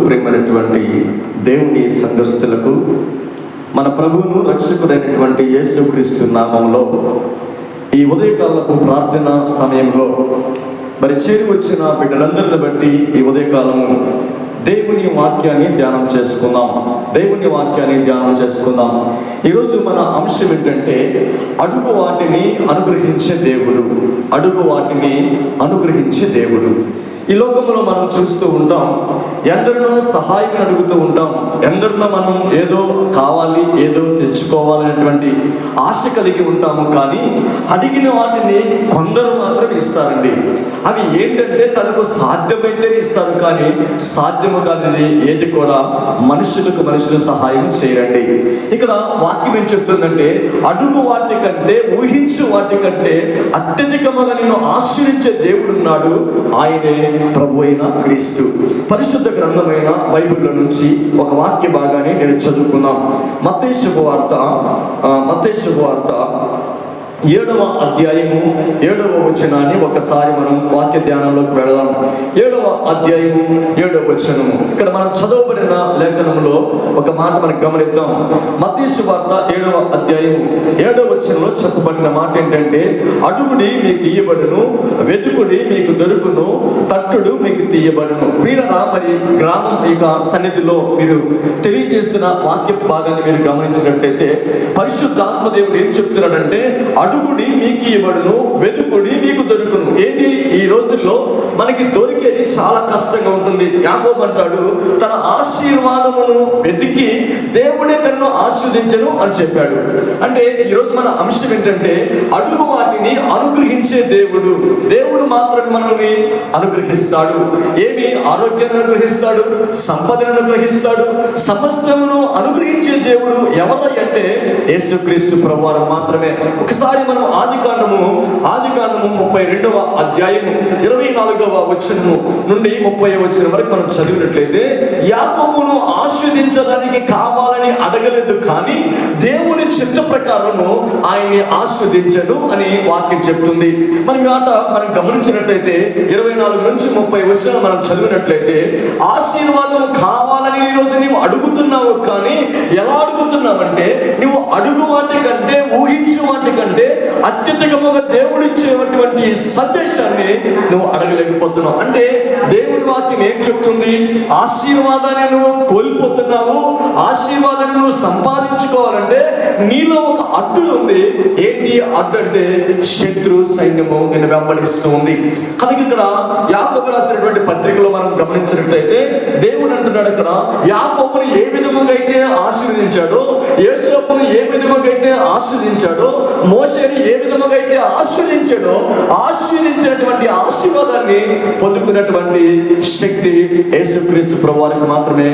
ప్రేమైనటువంటి దేవుని సంఘస్థులకు మన ప్రభువును రక్షకుడైనటువంటి యేసుక్రీస్తు నామంలో ఈ ఉదయకాలపు ప్రార్థన సమయంలో మరి చేరి వచ్చిన బిడ్డలందరిని బట్టి ఈ ఉదయకాలము దేవుని వాక్యాన్ని ధ్యానం చేసుకుందాం. దేవుని వాక్యాన్ని ధ్యానం చేసుకుందాం. ఈరోజు మన అంశం ఏంటంటే అడుగు వాటిని అనుగ్రహించే దేవుడు. అడుగు వాటిని అనుగ్రహించే దేవుడు. ఈ లోకంలో మనం చూస్తూ ఉంటాం. ఎందరినో సహాయం అడుగుతూ ఉంటాం. ఎందరినో మనం ఏదో కావాలి ఏదో తెచ్చుకోవాలనేటువంటి ఆశ కలిగి ఉంటాము కానీ అడిగిన వాటిని కొందరు మాత్రం ఇస్తారండి. అవి ఏంటంటే తనకు సాధ్యమైతే ఇస్తారు కానీ సాధ్యము కానిది ఏది కూడా మనుషులకు మనుషులు సహాయం చేయరండి. ఇక్కడ వాక్యం ఏం చెప్తుందంటే అడుగు వాటి కంటే ఊహించు వాటి కంటే అత్యధికముగా నిన్ను ఆశ్రయించే దేవుడున్నాడు ఆయనే ప్రభు అయిన క్రీస్తు. పరిశుద్ధ గ్రంథమైన బైబిల్లో నుంచి ఒక వాక్య భాగాన్ని నేను చదువుకున్నాం మత్తయి వార్త మత్తయి వార్త ఏడవ అధ్యాయము ఏడవ వచనాన్ని ఒకసారి మనం వాక్య ధ్యానంలోకి వెళదాం. ఏడవ అధ్యాయము ఏడవ వచనము. ఇక్కడ మనం చదవబడిన లేఖనంలో ఒక మాట మనం గమనిద్దాం. మతీసు వార్త ఏడవ అధ్యాయము ఏడవ వచనంలో చెప్పబడిన మాట ఏంటంటే అడుగుడి మీకు ఇయ్యబడును వెతుకుడి మీకు దొరుకును తట్టుడు మీకు తీయబడును. ప్రియులరా మరి గ్రామం యొక్క సన్నిధిలో మీరు తెలియజేస్తున్న వాక్య భాగాన్ని మీరు గమనించినట్లయితే పరిశుద్ధాత్మ దేవుడు ఏం చెప్తున్నాడంటే అడుగుడి మీకు ఇవ్వడును వెతుకుడి మీకు దొరుకును. ఏంటి? ఈ రోజుల్లో మనకి దొరికేది చాలా కష్టంగా ఉంటుంది. యాకోబు అంటాడు తన ఆశీర్వాదమును వెతికి దేవుడే తనను ఆస్వాదించను అని చెప్పాడు. అంటే ఈరోజు మన అంశం ఏంటంటే అడుగు వాటిని అనుగ్రహించే దేవుడు. దేవుడు మాత్రమే మనల్ని అనుగ్రహిస్తాడు. ఏమి? ఆరోగ్యాన్ని అనుగ్రహిస్తాడు సంపదను అనుగ్రహిస్తాడు. సమస్తమును అనుగ్రహించే దేవుడు ఎవరి అంటే యేసుక్రీస్తు ప్రభువారు మాత్రమే. ఒకసారి మనం ఆది కాండము ఆది కాండము ముప్పై రెండవ అధ్యాయము ఇరవై నాలుగవ వచనము నుండి ముప్పై వచనం వరకు మనం చదివినట్లయితే యాకోబును ఆస్వాదించడానికి కావాలని అడగలేదు కానీ దేవుని చిత్త ప్రకారము ఆయన్ని ఆస్వాదించడు అని వాక్యం చెప్తుంది. మన మాట మనం గమనించినట్లయితే ఇరవై నాలుగు నుంచి ముప్పై వచ్చిన మనం చదివినట్లయితే ఆశీర్వాదం కావాలని ఈ రోజు నీవు అడుగుతున్నావు కానీ ఎలా అడుగుతున్నావంటే నువ్వు అడుగు వాటి కంటే ఊహించు వాటి కంటే అత్యధికముగా ఈ సందేశాన్ని నువ్వు అడగలేకపోతున్నావు. అంటే దేవుడి వాక్యం ఏం చెప్తుంది? ఆశీర్వాదాన్ని నువ్వు కోల్పోతున్నావు. ఆశీర్వాదాన్ని నువ్వు సంపాదించుకోవాలంటే నీలో ఒక అడ్డు ఉంది ఏంటి అడ్డు అంటే శత్రు సైన్యము నేను వెంబడిస్తూ ఉంది కనుక ఇక్కడ యాకోబు రాసినటువంటి పత్రికలో మనం గమనించినట్లయితే దేవుడు అంటున్నాడు అక్కడ యాకోబుని ఏ విధముగా అయితే ఆశీర్వదించాడో యేసప్పును ఏ విధముగా అయితే ఆశీర్వదించాడో మోషేని ఏ విధముగా అయితే ఆశీర్వదించాడో ఆశీర్దించినటువంటి ఆశీర్వాదాన్ని పొందుకున్నటువంటి శక్తి యేసుక్రీస్తు ప్రభువారికి మాత్రమే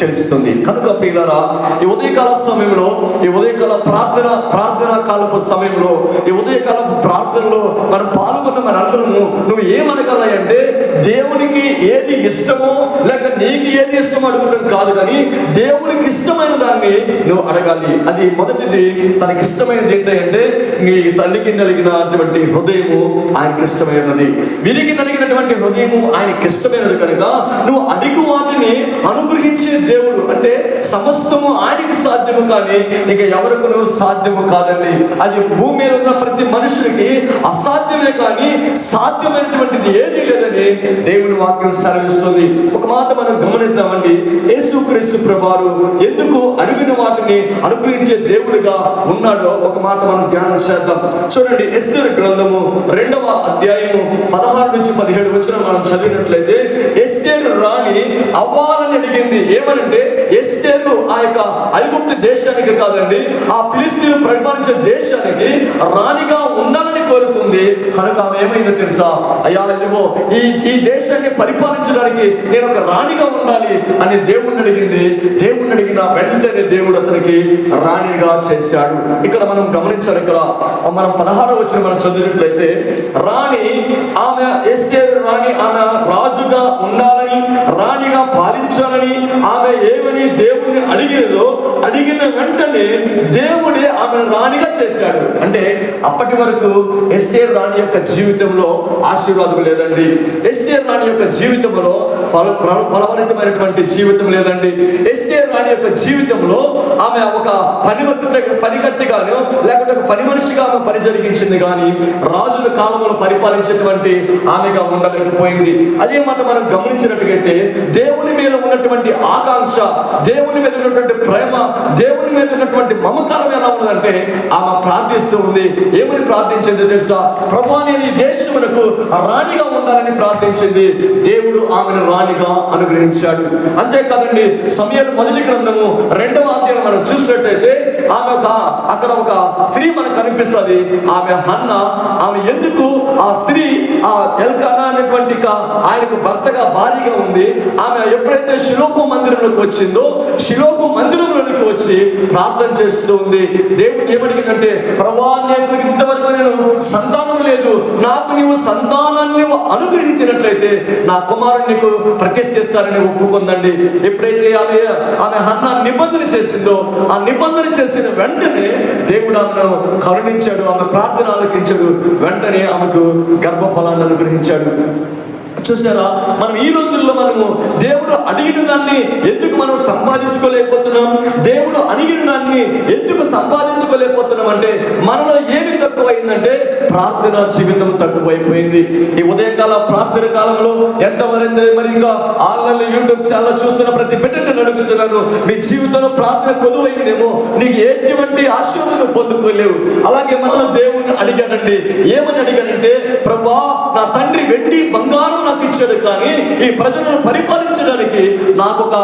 తెలుస్తుంది. కనుక ప్రియులారా ఈ ఉదయకాల సమయంలో ఈ ఉదయకాల ప్రార్థన ప్రార్థన కాలపు సమయంలో ఈ ఉదయకాల ప్రార్థనలో మనం పాల్గొన్న మన అందరము నువ్వు ఏమనగలంటే దేవునికి ఏది ఇష్టమో లేక నీకు ఏది ఇష్టమో అడుగుటం కాదు కానీ దేవునికి ఇష్టమైన దాన్ని నువ్వు అడగాలి. అది మొదటిది తనకి ఇష్టమైనది ఏంటంటే నీ తల్లికి నలిగినటువంటి హృదయము ఆయనకి ఇష్టమైనది విరిగి నలిగినటువంటి హృదయము ఆయనకి ఇష్టమైనది కనుక నువ్వు అడిగు వాటిని అనుగ్రహించే దేవుడు. అంటే సమస్తము ఆయనకి సాధ్యము కానీ ఇక ఎవరికి నువ్వు సాధ్యము కాదండి. అది భూమి మీద ఉన్న ప్రతి మనుషులకి అసాధ్యమే కానీ సాధ్యమైనటువంటిది ఏదీ లేదని దేవుని వాక్యం సెలవిస్తుంది. ఒక మాట మనం గమనిద్దామండి. యేసుక్రీస్తు ప్రభారు ఎందుకు అడిగిన వాటిని అనుగ్రహించే దేవుడిగా ఉన్నాడో ఒక మాట మనం ధ్యానం చేద్దాం. చూడండి ఎస్తేరు గ్రంథము రెండవ అధ్యాయము పదహారు నుంచి పదిహేడు వచ్చిన మనం చదివినట్లయితే ఎస్తేరు రాణి అవ్వాలని అడిగింది. ఏమనంటే ఎస్తేరు ఆ యొక్క ఐగుప్తు దేశానికి కాదండి ఆ ఫిలిస్తీన్లు పరిపాలించే దేశానికి రాణిగా ఉండాలని కోరుకుంది. కనుక ఆమె ఏమైందో తెలుసా? అయ్యా ఇదిగో ఈ ఈ దేశాన్ని పరిపాలించడానికి నేను ఒక రాణిగా ఉండాలి అని దేవుణ్ణి అడిగింది. దేవుణ్ణి అడిగిన వెంటనే దేవుడు అతనికి రాణిగా చేశాడు. ఇక్కడ మనం గమనించాలి ఇక్కడ. మనం పదహారో వచ్చిన మనం చదివినట్లయితే రాణి ఆమె ఎస్తేరు రాణి ఆమె రాజుగా ఉండాలని రాణిగా పాలించాలని ఆమె ఏమని దేవుణ్ణి అడిగినదో అడిగిన వెంటనే దేవుడే ఆమెను రాణిగా చేశాడు. అంటే అప్పటి వరకు ఎస్తేర్ రాణి యొక్క జీవితంలో ఆశీర్వాదం లేదండి. ఎస్తేర్ రాణి యొక్క జీవితంలో ఫల ఫల- ఫలవంతమైనటువంటి జీవితం లేదండి. ఎస్తేరు అనే యొక్క జీవితంలో ఆమె ఒక పనిమట్టు పనికట్టుగాను లేకపోతే ఒక పని మనిషిగా ఆమె పని జరిగించింది కానీ రాజుల కాలంలో పరిపాలించినటువంటి ఆమెగా ఉండలేకపోయింది. అదే మాట మనం గమనించినట్టుగైతే దేవుని మీద ఉన్నటువంటి ఆకాంక్ష దేవుని మీద ఉన్నటువంటి ప్రేమ దేవుని మీద ఉన్నటువంటి మమకారం ఎలా ఉన్నదంటే ఆమె ప్రార్థిస్తూ ఉంది. ఏమని ప్రార్థించింది తెలుసా? ప్రభా నేను ఈ దేశమునకు రాణిగా ఉండాలని ప్రార్థించింది. దేవుడు ఆమెను రాణిగా అనుగ్రహించాడు. అంతేకాదండి సమయం మొదటి గ్రంథము రెండవ అధ్యాయం మనం చూసినట్టయితే ఆమె ఒక అక్కడ ఒక స్త్రీ మనకు కనిపిస్తుంది. ఆమె హన్న ఆమె ఎందుకు ఆ స్త్రీ ఆ ఎల్కనా అనేటువంటి ఆయనకు భర్తగా భారీగా ఉంది. ఆమె ఎప్పుడైతే శిలోహు మందిరంలోకి వచ్చిందో శిలోహు మందిరంలోకి వచ్చి ప్రార్థన చేస్తూ ఉంది. దేవుడు ఏమడిగిందంటే ప్రభా నేను ఇంతవరకు నేను సంత నాకు నీవు సంతానాన్ని నువ్వు అనుగ్రహించినట్లయితే నా కుమారుడు నీకు ప్రతిష్ఠిస్తానని ఒప్పుకుందండి. ఎప్పుడైతే ఆమె ఆమె అన్న నిబంధన చేసిందో ఆ నిబంధన చేసిన వెంటనే దేవుడు ఆమెను కరుణించాడు ఆమె ప్రార్థన ఆలకించాడు వెంటనే ఆమెకు గర్భఫలాన్ని అనుగ్రహించాడు. చూసారా మనం ఈ రోజుల్లో మనము దేవుడు అడిగిన దాన్ని ఎందుకు మనం సంపాదించుకోలేకపోతున్నాం? దేవుడు అడిగిన దాన్ని ఎందుకు సంపాదించుకోలేకపోతున్నాం అంటే మనలో ఏ ఏమైందంటే ప్రార్థన జీవితం తక్కువైపోయింది. ఈ ఉదయకాల ప్రార్థన కాలంలో ఎంతవరకు మరి ఇంకా? ఆన్లైన్ యూట్యూబ్ ఛానల్ చూస్తున్న ప్రతి బిడ్డని నేను అడుగుతున్నాను మీ జీవితంలో ప్రార్థన కొదువైందేమో నీకు ఎటువంటి ఆశీర్వాదం పొందుకోలేవు. అలాగే మనం దేవుని అడిగాడండి ఏమని అడిగాడంటే ప్రభా నా తండ్రి వెండి బంగారం నాకు ఇచ్చాడు కానీ ఈ ప్రజలను పరిపాలించడానికి నాకు ఒక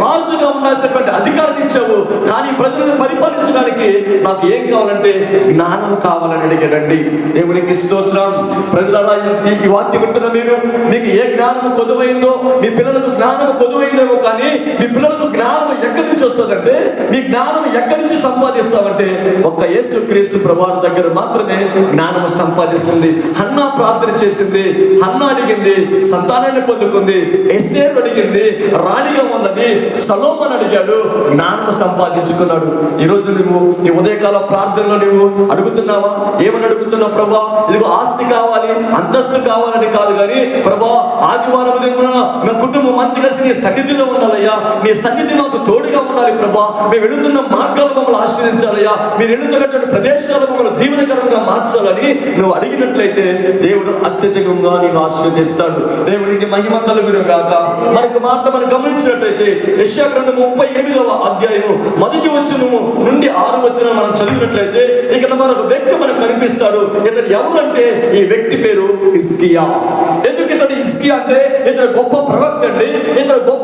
రాజుగా ఉండాల్సినటువంటి అధికారం ఇచ్చావు. కానీ ప్రజలను పరిపాలించడానికి నాకు ఏం కావాలంటే జ్ఞానం కావాలని అడిగాడండి. దేవునికి స్తోత్రం. ప్రజలరా ఈ- ఈ వాక్యం వింటున్న మీరు మీకు ఏ జ్ఞానం కొదువైందో మీ పిల్లలకు జ్ఞానం కొదువైందేమో కానీ మీ పిల్లలకు జ్ఞానం ఎక్కడి నుంచి వస్తుందంటే మీ జ్ఞానం ఎక్కడి నుంచి సంపాదిస్తామంటే ఒక్క యేసు క్రీస్తు ప్రభావం దగ్గర మాత్రమే జ్ఞానం సంపాదిస్తుంది. హన్నా ప్రార్థన చేసింది. హన్న అడిగింది. సంతానాన్ని పొందుకుంది. ఎస్తేరు అడిగింది. రాణిగా ఉన్నది సలోమన్ అడిగాడు. జ్ఞానం సంపాదించుకున్నాడు. ఈ రోజు నువ్వు ఈ ఉదయకాల ప్రార్థనలో నువ్వు అడుగుతున్నావా? ఏమని అడుగుతున్నావు ప్రభా? ఇది ఆస్తి కావాలి అంతస్తు కావాలని కాదు కానీ ప్రభా ఆదివారం దినమున నా కుటుంబం అంతా కలిసి నీ సన్నిధిలో ఉండాలయ్యా. నీ సన్నిధి మాకు తోడుగా ఉండాలి ప్రభా. మేము వెళుతున్న మార్గాలు మమ్మల్ని ఆశ్రయించాలయ్యా. మీరు వెళుతున్నటువంటి ప్రదేశాలు మమ్మల్ని దీవెనకరంగా మార్చాలని నువ్వు అడిగినట్లయితే దేవుడు అత్యధికంగా నేను ఆశీర్దిస్తాడు దేవునికి మహిమ కలుగును గాక మనకు మాట మనం గమనించినట్లయితే యెషయా ముప్పై ఎనిమిదవ అధ్యాయము మొదటి వచనము నుండి ఆరు వచ్చిన మనం చదివినట్లయితే ఇక్కడ మరొక వ్యక్తి మనకు కనిపిస్తాడు. ఇతడు ఎవరంటే ఈ వ్యక్తి పేరు ఇస్కియా ఎందుకు ఇతడు ఇస్కియా అంటే? ఇతడు గొప్ప ప్రవక్త అండి. ఇతడు గొప్ప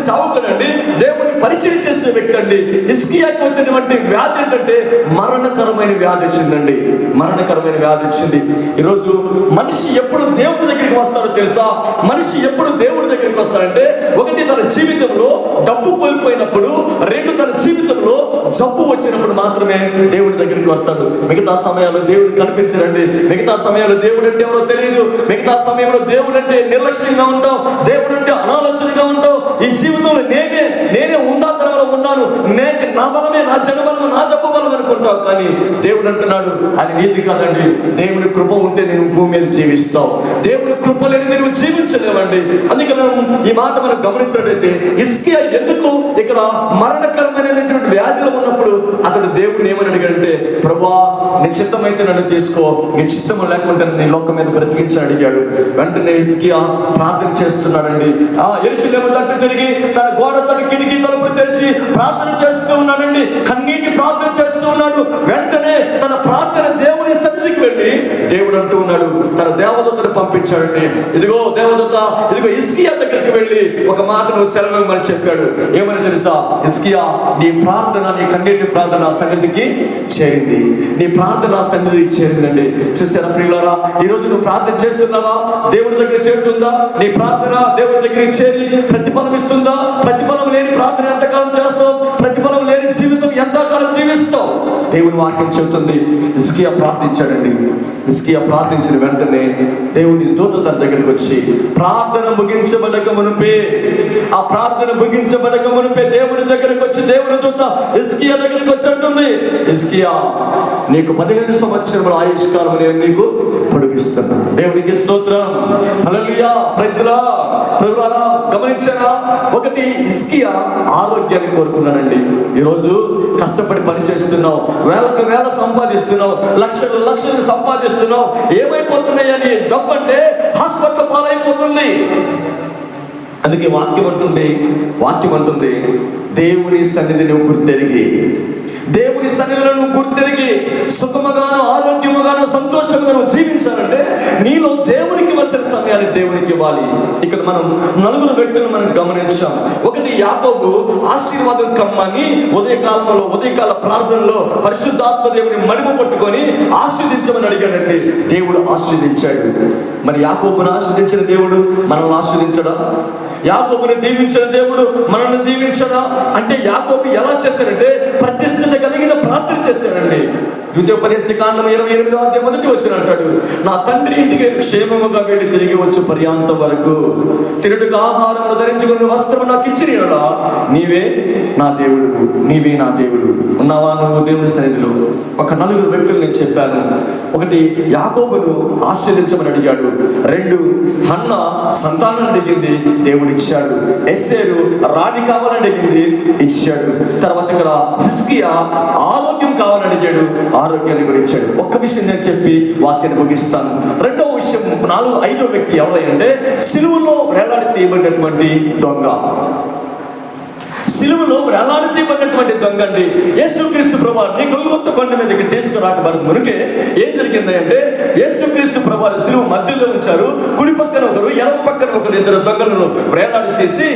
సేవకుడండి దేవుని పరిచయం చేసే వ్యక్తి అండి. ఇస్కియాకి వచ్చినటువంటి వ్యాధి ఏంటంటే మరణకరమైన వ్యాధి వచ్చిందండి. మరణకరమైన వ్యాధి వచ్చింది. ఈరోజు మనిషి ఎప్పుడు దేవుడి దగ్గరికి వస్తాడో తెలుసా? మనిషి ఎప్పుడు దేవుడి దగ్గరికి వస్తాడంటే ఒకటి తన జీవితంలో డబ్బు కోల్పోయినప్పుడు రెండు తన జీవితంలో జబ్బు వచ్చినప్పుడు మాత్రమే దేవుడి దగ్గరికి వస్తాడు. మిగతా సమయాల్లో దేవుడు కనిపించడండి. మిగతా సమయాల్లో దేవుడు అంటే ఎవరో తెలియదు మిగతా సమయంలో దేవుడు అంటే నిర్లక్ష్యంగా ఉంటాం. దేవుడు అంటే అనాలోచనగా ఉంటాం. ఈ జీవితంలో నేనే నేనే ఉందా తనలో ఉన్నాను. నే నా బలమే నా జనబలము నా డబ్బు బలం అనుకుంటావు కానీ దేవుడు అంటున్నాడు అది నీతి కాదండి. దేవుని కృప ఉంటే నేను భూమి మీద జీవిస్తావు. దేవుని కృప లేని నేను జీవించలేవండి. అందుకే మనం ఈ మాట మనం గమనించినట్లయితే ఇస్కియా ఎందుకు ఇక్కడ మరణకరమైనటువంటి వ్యాధులు ఉన్నప్పుడు అతడు దేవుడిని ఏమని అడిగాడంటే ప్రభా నీ చిత్తమైతే నన్ను తీసుకో. నీ చిత్తము లేకుంటే నీ లోకం మీద బ్రతికించి అడిగాడు. వెంటనే ఇస్కియా ప్రార్థన చేస్తున్నాడండి. ఆ ఎరుసలేము తట్టు తిరిగి తన గోడ తట్టు కిటికీ తలుపు తెరిచి ప్రార్థన చేస్తూ ఉన్నాడండి. కన్నీటి ప్రార్థన చేస్తూ ఉన్నాడు. వెంటనే తన వెళ్ళి దేవుడు అంటూ ఉన్నాడు తన దేవదూతను పంపించాడండి ఇదిగో దేవదూత ఇదిగో ఇస్కియా దగ్గరికి వెళ్ళి ఒక మాటను నువ్వు సెలవిమ్మని చెప్పాడు. ఏమని తెలుసా? ఇస్కియా నీ ప్రార్థన నీ కన్నీటి ప్రార్థన నా సన్నిధికి చేరింది. నీ ప్రార్థన నా సన్నిధికి చేరిందండి. చూస్తారా ప్రియులారా? ఈ రోజు నువ్వు ప్రార్థన చేస్తున్నావా? దేవుడి దగ్గర చేరుతుందా? నీ ప్రార్థన దేవుడి దగ్గరికి చేరి ప్రతిఫలం ఇస్తుందా? ప్రతిఫలం లేని ప్రార్థన ఎంతకాలం చేస్తావు? ప్రతిఫలం లేని జీవితం ఎంతకాలం జీవిస్తావు దేవుని వాక్యం చెబుతుంది ఇస్కియా ప్రార్థించాడండి. హిస్కియా ప్రార్థించిన వెంటనే దేవుని దూత తన దగ్గరికి వచ్చి ప్రార్థన ముగించబడక మునిపే ఆ ప్రార్థన ముగించబడక మునిపే దేవుని దగ్గరికి వచ్చి దేవుని దూత హిస్కియా దగ్గరికి వచ్చి అంటుంది నీకు పదిహేను సంవత్సరముల ఆయుష్కాలం నేను నీకు పొడిగిస్తున్నా. దేవునికి స్తోత్రం. హల్లెలూయా. ప్రైజ్ లా ప్రభువారా ఒకటి ఇస్కియా ఆరోగ్యాన్ని కోరుకున్నానండి. ఈరోజు కష్టపడి పని చేస్తున్నావు వేలకు వేల సంపాదిస్తున్నావు లక్షలు లక్షలు సంపాదిస్తున్నావు. ఏమైపోతున్నాయని డబ్బంటే హాస్పిటల్ పాలైపోతుంది. అందుకే వాక్యం అంటుంది వాక్యం అంటుంది దేవుని సన్నిధిని గుర్తెరిగి దేవుని సన్నిధులను నువ్వు గుర్తెరిగి సుఖముగాను ఆరోగ్యముగాను సంతోషముగా జీవించాలంటే నీలో దేవునికి వలసిన సమయాన్ని దేవునికి ఇవ్వాలి. ఇక్కడ మనం నలుగురు వ్యక్తులను మనం గమనించాం. ఒకటి యాకోబు ఆశీర్వాదం కమ్మని ఉదయకాలంలో ఉదయకాల ప్రార్థనలో పరిశుద్ధాత్మ దేవుని మడుగు పట్టుకొని ఆస్వాదించమని అడిగాడండి. దేవుడు ఆస్వాదించాడు మరి యాకోబును ఆస్వాదించిన దేవుడు మనల్ని ఆస్వాదించడా యాకోబుని దీవించిన దేవుడు మనల్ని దీవించడా? అంటే యాకోబు ఎలా చేశాడంటే ప్రతిష్ఠిత కలిగిన ప్రార్థన చేశాడండి. ద్వితీయోపదేశ కాండం ఇరవై ఎనిమిదో అధ్యాయం మొదటి వచ్చిన అంటాడు. నా తండ్రి ఇంటికి క్షేమముగా వెళ్ళి తిరిగి వచ్చు పర్యాంతం వరకు. తిరుడుకు ఆహారమును ధరించుకుని వస్త్రము నాకు ఇచ్చినడా నీవే నా దేవుడు నీవే నా దేవుడు. ఉన్నావా నువ్వు దేవుని సన్నిధిలో? ఒక నలుగురు వ్యక్తులు నేను చెప్పాను. ఒకటి యాకోబును ఆశీర్దించమని అడిగాడు. రెండు హన్న సంతానం అడిగింది దేవుడు ఇచ్చాడు ఎస్తేరు రాణి కావాలని అడిగింది ఇచ్చాడు. తర్వాత ఇక్కడ హిస్కియా ఆరోగ్యం కావాలని అడిగాడు. ఆరోగ్యాన్ని కూడా ఇచ్చాడు ఒక్క విషయం నేను చెప్పి వాక్యాన్ని ముగిస్తాను. రెండవ విషయం నాలుగు ఐదో వ్యక్తి ఎవరైందంటే సిలువులో వేలాడి తీయబడినటువంటి దొంగ. సిలువలో వేలాడి తీయబడినటువంటి దొంగ అండి. యేసుక్రీస్తు ప్రభా నీ గొల్గొత్త కొండ మీదకి తీసుకురాకబడదు. మునికే ఏం జరిగింది అంటే యేసుక్రీస్తు ప్రభా సిలువ మధ్యలో ఉంచారు. కుడి పక్కన ఒకరు ఎడమ పక్కన ఒకరు ఇద్దరు దొంగలను వేలాడి తీసి